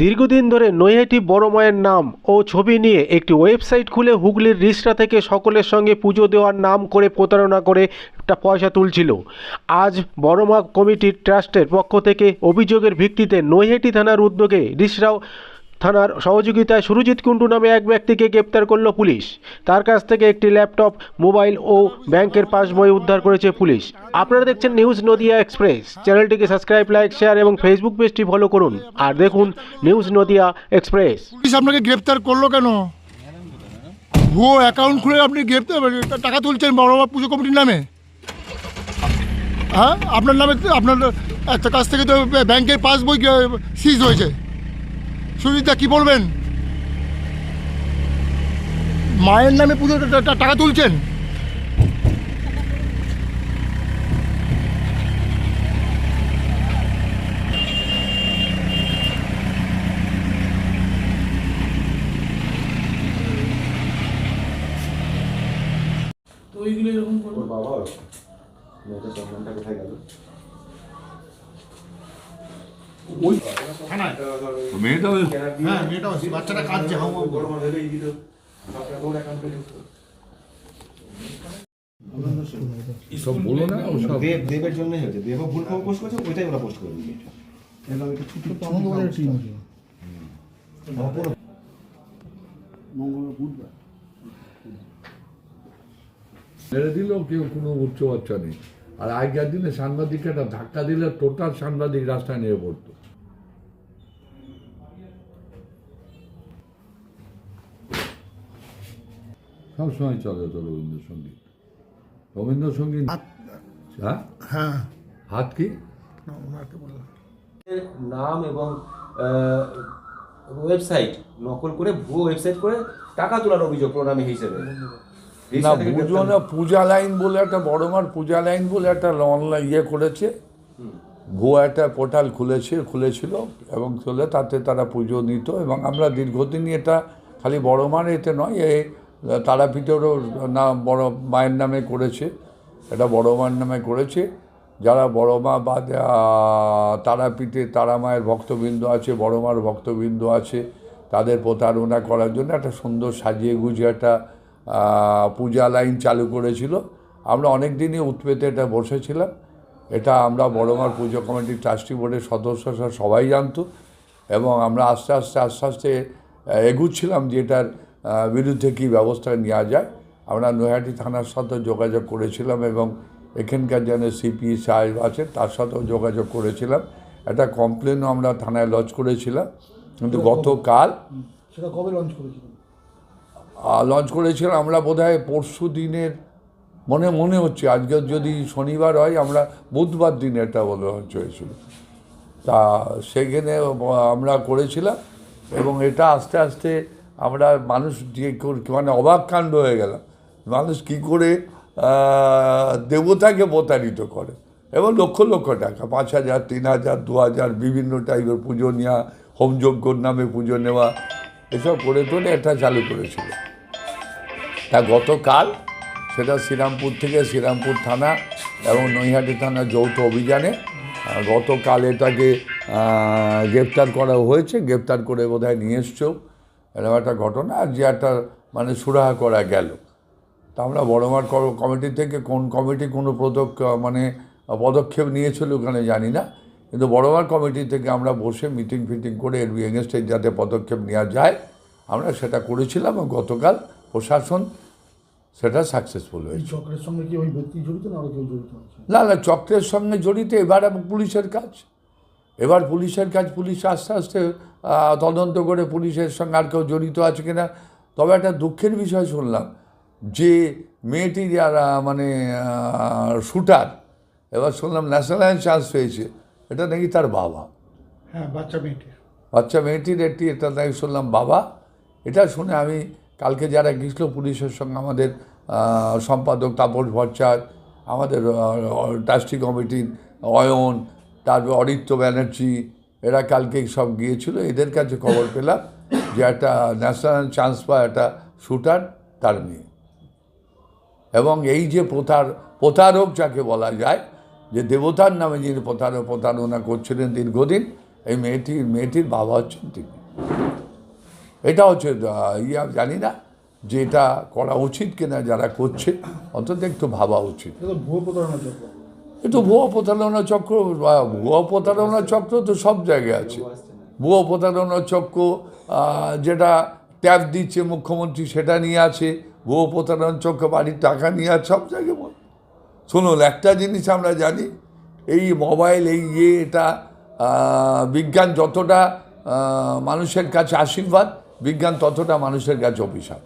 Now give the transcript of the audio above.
দীর্ঘদিন ধরে নৈহাটি বড় মায়ের নাম ও ছবি নিয়ে একটি ওয়েবসাইট খুলে হুগলির রিসরা থেকে সকলের সঙ্গে পুজো দেওয়ার নাম করে প্রতারণা করে একটা পয়সা তুলছিল। আজ বড়মা কমিটির ট্রাস্টের পক্ষ থেকে অভিযোগের ভিত্তিতে নৈহাটি থানার উদ্যোগে রিসরাও থানার সহযোগিতায় সুরজিৎ কুণ্ডু নামে এক ব্যক্তিকে গ্রেপ্তার করল পুলিশ। তার কাছ থেকে একটি ল্যাপটপ, মোবাইল ও ব্যাংকের পাসবই উদ্ধার করেছে পুলিশ। আপনারা দেখছেন নিউজ নদিয়া এক্সপ্রেস। চ্যানেলটিকে সাবস্ক্রাইব, লাইক, শেয়ার এবং ফেসবুক পেজটি ফলো করুন। আর দেখুন নিউজ নদিয়া এক্সপ্রেস। পুলিশ আপনাকে গ্রেপ্তার করল কেন? ভুয়ো অ্যাকাউন্ট খুলে আপনি গ্রেপ্তার টাকা তুলছেন বড় বাবা পুজো কমিটির নামে? হ্যাঁ? আপনার নামে, আপনার কাছ থেকে তো ব্যাংকের পাসবই সিজ হয়েছে। সুজিতা কি বলবেন? মায়ের নামে পুজো টাকা তুলছেন? তো ওইগুলো এরকম করব বাবা মেয়েটা সম্মানটা কোথায় গেল? ওই হ্যাঁ মেয়েটা বাচ্চাটা কাঁদছে হাওয়া বড় দিল আপনার ওর অ্যাকাউন্ট থেকে সব বলো না ওসব দেব দেবের জন্যই হয়েছে। দেবও ভুল খবর পোস্ট করছে ওইটাই ওরা পোস্ট করে দিয়েছে। মেরে দিলেও কেউ কোনো উচ্চ বাচ্চা নেই। আর আগেকার দিনে সাংবাদিককে একটা ধাক্কা দিলে টোটাল সাংবাদিক রাস্তায় নিয়ে পড়তো। সবসময় চলে তো রবীন্দ্রসঙ্গীত। রবীন্দ্রসঙ্গীত হ্যাঁ? হ্যাঁ। হাত কি? নাম এবং ওয়েবসাইট নকল করে ভুয়ো ওয়েবসাইট করে টাকা তোলার অভিযোগ প্রণামী হিসেবে। না বুঝো না পূজা লাইন বলে একটা বড় মার পূজা লাইন বলে একটা অনলাইন ইয়ে করেছে। ভুয়া একটা পোর্টাল খুলেছে খুলেছিল এবং খুলে তাতে তারা পুজো নিত এবং আমরা দীর্ঘদিন এটা খালি বড় মার এতে নয় এ তারাপীঠেরও না বড় মায়ের নামে করেছে এটা বড় মায়ের নামে করেছে। যারা বড় মা বা তারাপীঠে তারা মায়ের ভক্তবৃন্দ আছে বড় মার ভক্তবৃন্দ আছে তাদের প্রতারণা করার জন্য একটা সুন্দর সাজিয়ে গুজিয়ে একটা পূজা লাইন চালু করেছিল। আমরা অনেক দিনই উৎপেতে এটা বসেছিলাম। এটা আমরা বড়মার পুজো কমিটির ট্রাস্টি বোর্ডের সদস্যরা সবাই জানতো এবং আমরা আস্তে আস্তে আস্তে আস্তে এগুচ্ছিলাম যে এটার বিরুদ্ধে কী ব্যবস্থা নেওয়া যায়। আমরা নৈহাটি থানার সাথে যোগাযোগ করেছিলাম এবং এখানকার যেন সিপি সাহেব আছেন তার সাথেও যোগাযোগ করেছিলাম। একটা কমপ্লেনও আমরা থানায় লঞ্চ করেছিলাম। কিন্তু গতকাল সেটা কবে লঞ্চ করেছিলেন? লঞ্চ করেছিলাম, আমরা বোধহয় পরশু দিনের, মনে মনে হচ্ছে, আজকে যদি শনিবার হয়, আমরা বুধবার দিনে এটা বলে লঞ্চ হয়েছিল। তা সেখানে আমরা করেছিলাম, এবং এটা আস্তে আস্তে আমরা মানুষ যে মানে অবাক কাণ্ড হয়ে গেলাম। মানুষ কি করে দেবতাকে প্রতারিত করে, এবং লক্ষ লক্ষ টাকা, পাঁচ হাজার, তিন হাজার, দু হাজার, বিভিন্ন টাইপের পুজো নেওয়া, হোমযজ্ঞর নামে পুজো নেওয়া এসব করে তোলে, এটা চালু করেছিল। তা গতকাল সেটা শ্রীরামপুর থেকে শ্রীরামপুর থানা এবং নৈহাটি থানার যৌথ অভিযানে গতকাল এটাকে গ্রেপ্তার করা হয়েছে। গ্রেপ্তার করে বোধহয় নিয়ে এসছেও এরকম একটা ঘটনা, আর যে একটা মানে সুরাহা করা গেল। তা আমরা বড়মার কমিটি থেকে কোন কমিটি কোনো পদক মানে পদক্ষেপ নিয়েছিল ওখানে জানি না। কিন্তু বড়মার কমিটি থেকে আমরা বসে মিটিং ফিটিং করে এর এগেনস্টে যাতে পদক্ষেপ নেওয়া যায় আমরা সেটা করেছিলাম এবং গতকাল প্রশাসন সেটা সাকসেসফুল হয়েছে। চক্রের সঙ্গে কি ওই ব্যক্তি জড়িত না কেউ জড়িত না না চক্রের সঙ্গে জড়িত এবার পুলিশের কাজ। এবার পুলিশের কাজ পুলিশ আস্তে আস্তে তদন্ত করে পুলিশের সঙ্গে আর কেউ জড়িত আছে কিনা। তবে একটা দুঃখের বিষয় শুনলাম যে মেয়েটি যারা মানে শুটার এবার শুনলাম ন্যাশনাল চান্স পেয়েছে। এটা নাকি তার বাবা। হ্যাঁ বাচ্চা মেয়েটির। বাচ্চা মেয়েটির একটি এটা নাকি শুনলাম বাবা। এটা শুনে আমি কালকে যারা গেছিল পুলিশের সঙ্গে আমাদের সম্পাদক তাপস ভট্টাচার্য আমাদের ট্রাস্টি কমিটির অয়ন তারপর অরিত্য ব্যানার্জি এরা কালকে সব গিয়েছিল। এদের কাছে খবর পেলাম যে একটা ন্যাশনাল চান্স পায় একটা শুটার তার মেয়ে। এবং এই যে প্রতার প্রতারক যাকে বলা যায় যে দেবতার নামে যিনি প্রতারক প্রতারণা করছিলেন দীর্ঘদিন এই মেয়েটির মেয়েটির বাবা হচ্ছেন তিনি। এটা হচ্ছে ইয়া জানি না যে এটা করা উচিত কিনা যারা করছে অন্তত একটু ভাবা উচিত। প্রতারণা একটু ভুয়ো প্রতারণা চক্র ভুয়ো প্রতারণা চক্র তো সব জায়গায় আছে। ভুয়ো প্রতারণা চক্র যেটা ট্যাব দিচ্ছে মুখ্যমন্ত্রী সেটা নিয়ে আছে। ভুয়ো প্রতারণা চক্র বাড়ির টাকা নিয়ে আছে সব জায়গায়। শুনুন, একটা জিনিস আমরা জানি, এই মোবাইল, এই ইয়ে এটা বিজ্ঞান যতটা মানুষের কাছে আশীর্বাদ, বিজ্ঞান ততটা মানুষের কাছে অভিশাপ।